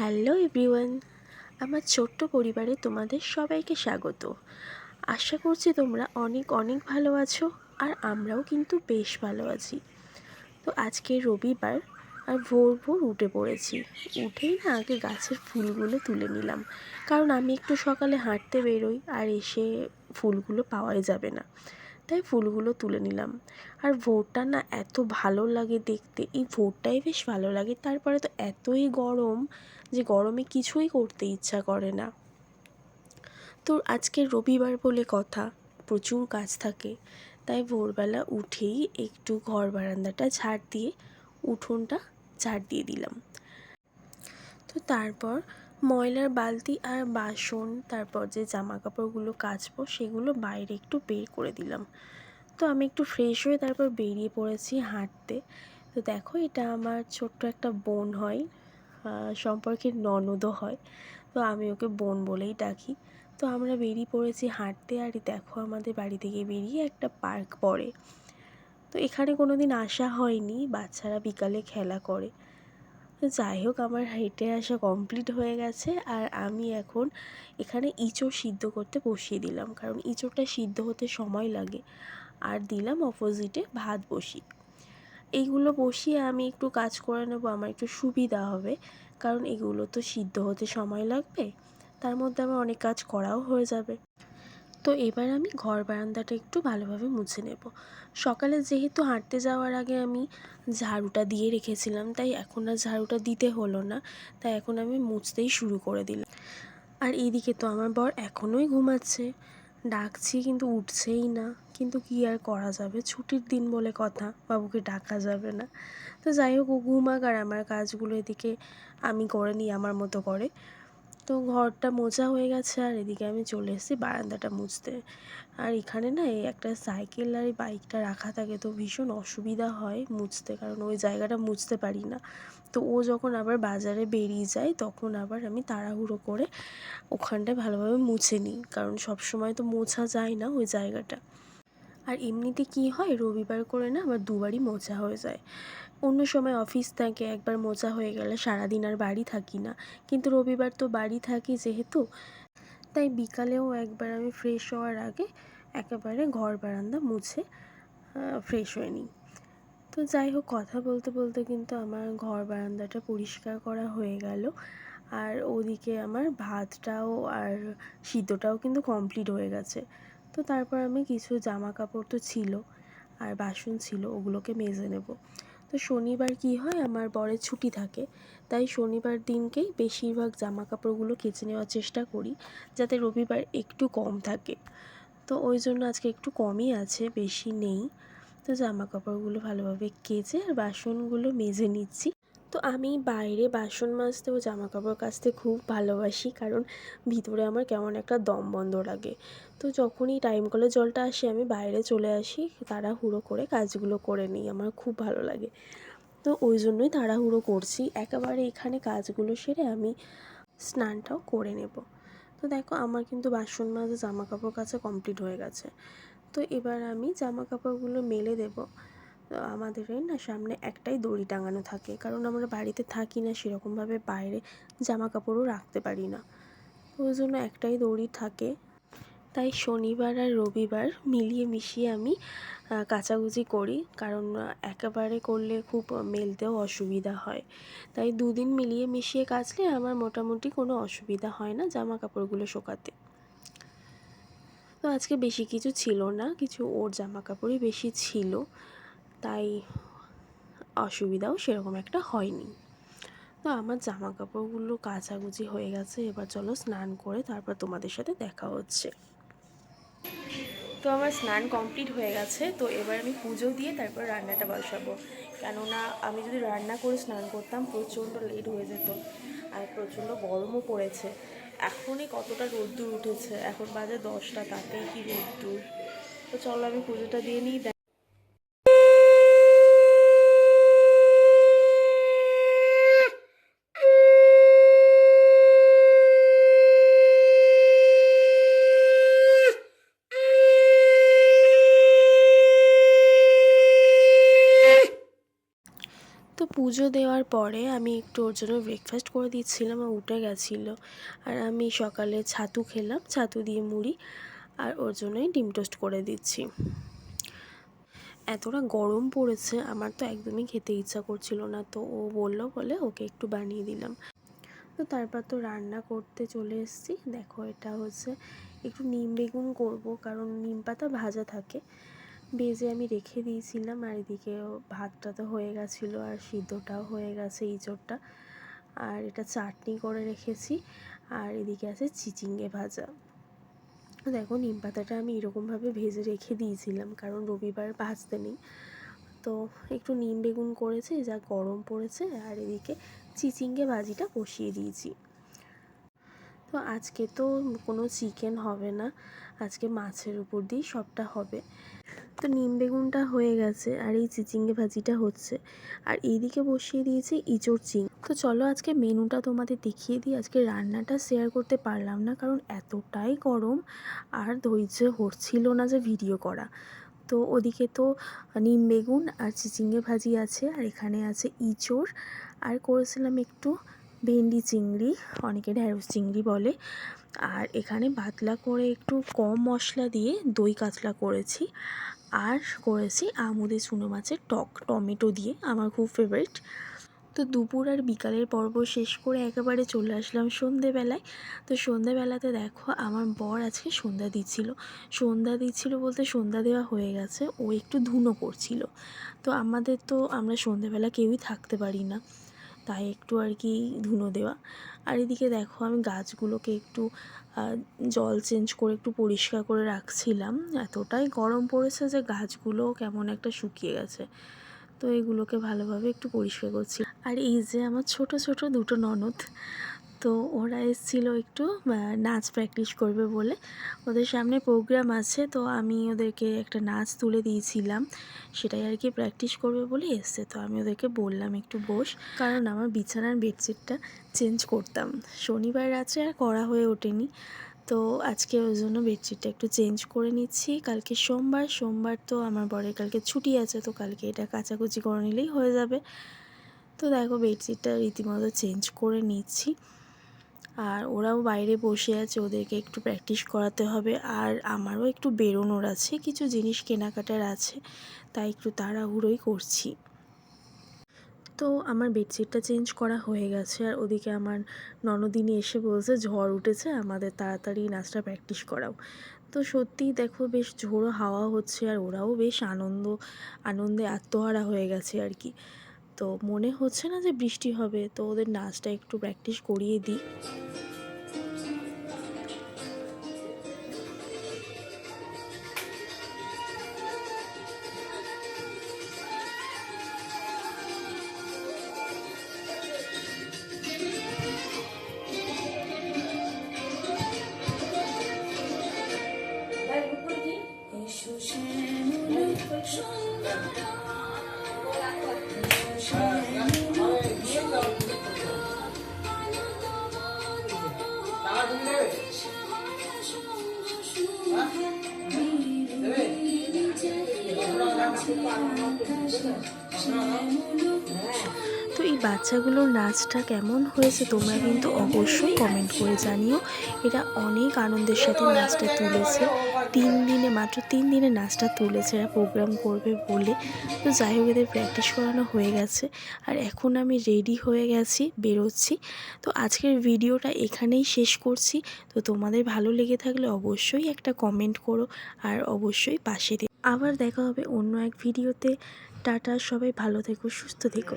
Hello everyone, আমার ছোট্ট পরিবারে তোমাদের সবাইকে স্বাগত। আশা করছি তোমরা অনেক অনেক ভালো আছো আর আমরাও কিন্তু বেশ ভালো আছি। তো আজকে রবিবার আর ভোর ভোর উঠে পড়েছি। উঠেই না আগে গাছের ফুলগুলো তুলে নিলাম। কারণ আমি একটু সকালে হাঁটতে বেরোই আর এসে ফুলগুলো পাওয়াই যাবে না। তাই ফুলগুলো তুলে নিলাম। আর ভোরটা না এত ভালো লাগে দেখতে। এই ভোরটাই বেশ ভালো লাগে। তারপরে তো এতই গরম যে গরমে কিছুই করতে ইচ্ছা করে না। তো আজকে রবিবার বলে কথা। প্রচুর কাজ থাকে। তাই ভোরবেলা উঠেই একটু ঘর বারান্দাটা ঝাড় দিয়ে উঠোনটা ঝাড় দিয়ে দিলাম। তো তারপর ময়লার বালতি আর বাসন, তারপর যে জামা কাপড়গুলো কাচবো, সেগুলো বাইরে একটু বের করে দিলাম। তো আমি একটু ফ্রেশ হয়ে তারপর বেরিয়ে পড়েছি হাঁটতে। তো দেখো এটা আমার ছোট্ট একটা বোন হয় সম্পর্কের ননদও হয়। তো আমি ওকে বোন বলেই ডাকি। তো আমরা বেরিয়ে পড়েছি হাঁটতে আর দেখো আমাদের বাড়ি থেকে বেরিয়ে একটা পার্ক পড়ে। তো এখানে কোনো দিন আসা হয়নি, বাচ্চারা বিকালে খেলা করে। তো যাই হোক, আমার হেঁটে আসা কমপ্লিট হয়ে গেছে। আর আমি এখন এখানে ইঁচড় সিদ্ধ করতে বসিয়ে দিলাম, কারণ ইঁচড়টা সিদ্ধ হতে সময় লাগে। আর দিলাম অপোজিটে ভাত বসি এইগুলো বসিয়ে আমি একটু কাজ করে নেব, আমার একটু সুবিধা হবে। কারণ এগুলো তো সিদ্ধ হতে সময় লাগবে, তার মধ্যে আমার অনেক কাজ করাও হয়ে যাবে। তো এবার আমি ঘর বারান্দাটা একটু ভালোভাবে মুছে নেব। সকালে যেহেতু হাঁটতে যাওয়ার আগে আমি ঝাড়ুটা দিয়ে রেখেছিলাম, তাই এখন আর ঝাড়ুটা দিতে হলো না, তাই এখন আমি মুছতেই শুরু করে দিলাম। আর এইদিকে তো আমার বর এখনোই ঘুমাচ্ছে। ডাকছি কিন্তু উঠছেই না, কিন্তু কি আর করা যাবে? ছুটির দিন বলে কথা, বাবুকে ডাকা যাবে না। তো যাই হোক, ও ঘুমাক আর আমার কাজগুলো এদিকে আমি করে নিই আমার মতো করে। তো ঘরটা মোছা হয়ে গেছে আর এদিকে আমি চলে এসেছি বারান্দাটা মুছতে। আর এখানে না এই একটা সাইকেল আর এই বাইকটা রাখা থাকে তো ভীষণ অসুবিধা হয় মুছতে, কারণ ওই জায়গাটা মুছতে পারি না। তো ও যখন আবার বাজারে বেরিয়ে যায় তখন আবার আমি তাড়াহুড়ো করে ওখানটায় ভালোভাবে মুছে নিই, কারণ সব সময় তো মোছা যায় না ওই জায়গাটা। আর এমনিতে কি হয় রবিবার করে না আমার দুবারই মোছা হয়ে যায়। অন্য সময় অফিস থাকে, একবার মোছা হয়ে গেলে সারাদিন আর বাড়ি থাকি না। কিন্তু রবিবার তো বাড়ি থাকি যেহেতু, তাই বিকালেও একবার আমি ফ্রেশ হওয়ার আগে একেবারে ঘর বারান্দা মুছে ফ্রেশ হয়ে নিই। তো যাই হোক, কথা বলতে বলতে কিন্তু আমার ঘর বারান্দাটা পরিষ্কার করা হয়ে গেল। আর ওদিকে আমার ভাতটাও আর সিদ্ধটাও কিন্তু কমপ্লিট হয়ে গেছে। তো তারপর আমি কিছু জামা কাপড় তো ছিল, আর বাসন ছিল, ওগুলোকে মেজে নেব। তো শনিবার কি হয়? আমার বরের ছুটি থাকে। তাই শনিবার দিনকেই বেশিরভাগ জামা কাপড়গুলো কেচে নেওয়ার চেষ্টা করি, যাতে রবিবার একটু কম থাকে। তো ওই জন্য আজকে একটু কমই আছে, বেশি নেই। তো জামা কাপড়গুলো ভালোভাবে কেচে আর বাসনগুলো মেজে নিচ্ছি। তো আমি বাইরে বাসন মাজতে ও জামা কাপড় কাচতে খুব ভালোবাসি কারণ ভিতরে আমার কেমন একটা দম বন্ধ লাগে। তো যখনই টাইম কলে জলটা আসে আমি বাইরে চলে আসি, তাড়াহুড়ো করে কাজগুলো করে নিই, আমার খুব ভালো লাগে। তো ওই জন্যই তাড়াহুড়ো করছি, একেবারে এখানে কাজগুলো সেরে আমি স্নানটাও করে নেব। তো দেখো আমার কিন্তু বাসন মাজা জামা কাপড় কাচা কমপ্লিট হয়ে গেছে। তো এবার আমি জামা কাপড়গুলো মেলে দেবো। আমাদের না সামনে একটাই দড়ি টাঙানো থাকে। কারণ আমরা বাড়িতে থাকি না, সেরকমভাবে বাইরে জামা কাপড়ও রাখতে পারি না। ওই জন্য একটাই দড়ি থাকে। তাই শনিবার আর রবিবার মিলিয়ে মিশিয়ে আমি কাচাকুচি করি। কারণ একেবারে করলে খুব মেলতেও অসুবিধা হয়। তাই দুদিন মিলিয়ে মিশিয়ে কাচলে আমার মোটামুটি কোনো অসুবিধা হয় না জামা কাপড়গুলো শোকাতে। তো আজকে বেশি কিছু ছিল না, কিছু ওর জামা কাপড়ই বেশি ছিল। তাই অসুবিধাও সেরকম একটা হয়নি। তো আমার জামা কাপড়গুলো কাচাকুচি হয়ে গেছে, এবার চলো স্নান করে তারপর তোমাদের সাথে দেখা হচ্ছে। তো আমার স্নান কমপ্লিট হয়ে গেছে, তো এবার আমি পুজো দিয়ে তারপর রান্নাটা বসাবো। কেননা আমি যদি রান্না করে স্নান করতাম, প্রচণ্ড লেট হয়ে যেত আর প্রচণ্ড গরমও পড়েছে। এখনই কতটা রোদ্দুর উঠেছে, এখন বাজে দশটা, তাতেই কি রোদ্দুর। তো চলো আমি পুজোটা দিয়ে নিই পুজো দেওয়ার পরে আমি একটু ওর জন্য ব্রেকফাস্ট করে দিচ্ছিলাম ও উঠে গেছিল। আর আমি সকালে ছাতু খেলাম, ছাতু দিয়ে মুড়ি আর ওর জন্যই ডিম টোস্ট করে দিচ্ছি। এতটা গরম পড়েছে, আমার তো একদমই খেতে ইচ্ছা করছিল না। তো ও বলল, বলে ওকে একটু বানিয়ে দিলাম। তো তারপর তো রান্না করতে চলে এসেছি। দেখো এটা হচ্ছে একটু নিম বেগুন করব, কারণ নিম পাতা ভাজা থাকে। ভেজে আমি রেখে দিয়েছিলাম আর এদিকে ভাতটা তো হয়ে গেছিল আর সিদ্ধটাও হয়ে গেছে ইঁচড়টা। আর এটা চাটনি করে রেখেছি আর এদিকে আছে চিচিঙ্গে ভাজা। দেখো নিম পাতাটা আমি এরকমভাবে ভেজে রেখে দিয়েছিলাম কারণ রবিবার ভাজতে নেই। তো একটু নিম বেগুন করেছি, যা গরম পড়েছে আর এদিকে চিচিঙ্গে ভাজিটা বসিয়ে দিয়েছি। তো আজকে তো কোনো চিকেন হবে না, আজকে মাছের উপর দিয়েই সবটা হবে। তো নিম বেগুনটা হয়ে গেছে আর এই চিচিঙ্গে ভাজিটা হচ্ছে। আর এইদিকে বসিয়ে দিয়েছি ইঁচড় চিং। তো চলো আজকে মেনুটা তোমাদের দেখিয়ে দিই। আজকে রান্নাটা শেয়ার করতে পারলাম না কারণ এতটাই গরম আর ধৈর্য হচ্ছিল না যে ভিডিও করা। তো ওদিকে তো নিম বেগুন আর চিচিঙ্গে ভাজি আছে আর এখানে আছে ইঁচড়। আর করেছিলাম একটু ভেন্ডি চিংড়ি, অনেকে ঢ্যাঁড়স চিংড়ি বলে। আর এখানে পাতলা করে একটু কম মশলা দিয়ে দই কাতলা করেছি আর করেছি আমুদে চুনো মাছের টক, টমেটো দিয়ে, আমার খুব ফেভারিট তো দুপুর আর বিকালের পর্ব শেষ করে একেবারে চলে আসলাম সন্ধেবেলায়। তো সন্ধেবেলাতে দেখো আমার বর আজকে সন্ধ্যা দিচ্ছিল। সন্ধ্যা দিচ্ছিল বলতে সন্ধ্যা দেওয়া হয়ে গেছে, ও একটু ধুনো করছিল। তো আমাদের তো আমরা সন্ধেবেলা কেউই থাকতে পারি না। তাই একটু আর কি ধুনো দেওয়া। আর এদিকে দেখো আমি গাছগুলোকে একটু জল চেঞ্জ করে একটু পরিষ্কার করে রাখছিলাম। এতটাই গরম পড়েছে যে গাছগুলো কেমন একটা শুকিয়ে গেছে। তো এগুলোকে ভালোভাবে একটু পরিষ্কার করছি। আর এই যে আমার ছোট ছোট দুটো ননদ তো ওরা এসেছিল একটু নাচ প্র্যাকটিস করবে বলে। ওদের সামনে প্রোগ্রাম আছে, তো আমি ওদেরকে একটা নাচ তুলে দিয়েছিলাম। সেটাই আর কি প্র্যাকটিস করবে বলে এসছে, তো আমি ওদেরকে বললাম একটু বস। কারণ আমার বিছানার বেডশিটটা চেঞ্জ করতাম। শনিবার রাত্রে আর করা হয়ে ওঠেনি। তো আজকে ওই জন্য বেডশিটটা একটু চেঞ্জ করে নিচ্ছি। কালকে সোমবার সোমবার তো আমার বরের কালকে ছুটি আছে, তো কালকে এটা কাচাকুচি করে নিলেই হয়ে যাবে। তো দেখো বেডশিটটা রীতিমতো চেঞ্জ করে নিচ্ছি। আর ওরাও বাইরে বসে আছে, ওদেরকে একটু প্র্যাকটিস করাতে হবে। আর আমারও একটু বেরোনোর আছে, কিছু জিনিস কেনাকাটার আছে, তাই একটু তাড়াহুড়োই করছি। তো আমার বেডশিটটা চেঞ্জ করা হয়ে গেছে, আর ওদিকে আমার ননদিনী এসে বলছে, ঝড় উঠেছে, আমাদের তাড়াতাড়ি নাচটা প্র্যাকটিস করাও। তো সত্যিই দেখো, বেশ ঝোড়ো হাওয়া হচ্ছে, আর ওরাও বেশ আনন্দ, আনন্দে আত্মহারা হয়ে গেছে আর কি। তো মনে হচ্ছে না যে বৃষ্টি হবে তো ওদের নাচটা একটু প্র্যাকটিস করিয়ে দিই। তো এই বাচ্চাগুলোর নাচটা কেমন হয়েছে তোমরা কিন্তু অবশ্যই কমেন্ট করে জানিও। এরা অনেক আনন্দের সাথে নাচটা তুলেছে। তিন দিনে, মাত্র তিন দিনে নাচটা তুলেছে, এরা প্রোগ্রাম করবে বলে। তো যাই হোক, এদের প্র্যাকটিস করানো হয়ে গেছে। আর এখন আমি রেডি হয়ে গেছি, বেরোচ্ছি। তো আজকের ভিডিওটা এখানেই শেষ করছি। তো তোমাদের ভালো লেগে থাকলে অবশ্যই একটা কমেন্ট করো। আর অবশ্যই পাশে আবার দেখা হবে অন্য এক ভিডিওতে। টাটা সবাই ভালো থেকো সুস্থ থেকো।